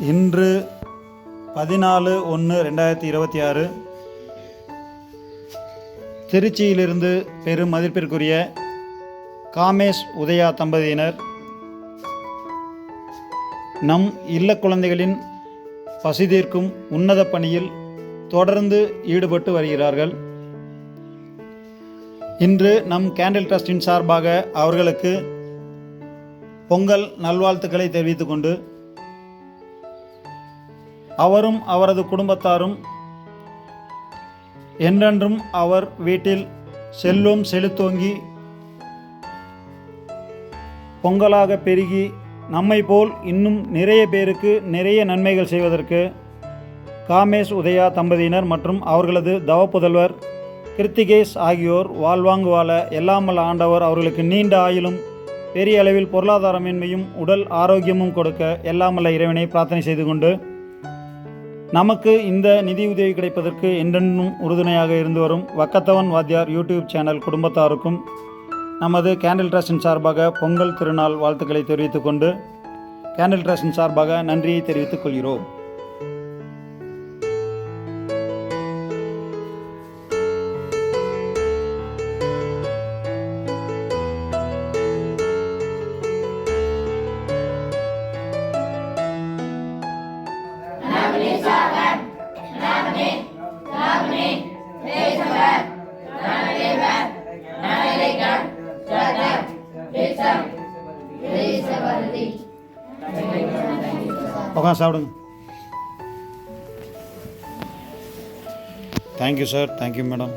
இன்று பதினாலு ஒன்று ரெண்டாயிரத்தி இருபத்தி ஆறு. திருச்சியிலிருந்து பெரும் மதிப்பிற்குரிய காமேஷ் உதயா தம்பதியினர் நம் இல்ல குழந்தைகளின் பசி தீர்க்கும் உன்னத பணியில் தொடர்ந்து ஈடுபட்டு வருகிறார்கள். இன்று நம் கேண்டில் ட்ரஸ்டின் சார்பாக அவர்களுக்கு பொங்கல் நல்வாழ்த்துக்களை தெரிவித்துக் கொண்டு அவரும் அவரது குடும்பத்தாரும் என்றென்றும் அவர் வீட்டில் செல்வம் செலுத்தோங்கி பொங்கலாக பெருகி நம்மை போல் இன்னும் நிறைய பேருக்கு நிறைய நன்மைகள் செய்வதற்கு காமேஷ் உதயா தம்பதியினர் மற்றும் அவர்களது தவ புதல்வர் கிருத்திகேஷ் ஆகியோர் வாழ்வாங்கு வாழ எல்லாமல் ஆண்டவர் அவர்களுக்கு நீண்ட ஆயிலும் பெரிய அளவில் பொருளாதாரமின்மையும் உடல் ஆரோக்கியமும் கொடுக்க எல்லாமல்ல இறைவனை பிரார்த்தனை செய்து கொண்டு நமக்கு இந்த நிதியுதவி கிடைப்பதற்கு என்றென்றும் உறுதுணையாக இருந்து வரும் வக்கத்தவன் வாத்தியார் யூடியூப் சேனல் குடும்பத்தாருக்கும் நமது கேண்டில் ட்ரஸ்டின் சார்பாக பொங்கல் திருநாள் வாழ்த்துக்களை தெரிவித்துக் கொண்டு கேண்டில் ட்ரஸ்டின் சார்பாக நன்றியை தெரிவித்துக் கொள்கிறோம். உட்காந்து சாப்பிடுங்க தேங்க்யூ சார் தேங்க்யூ மேடம்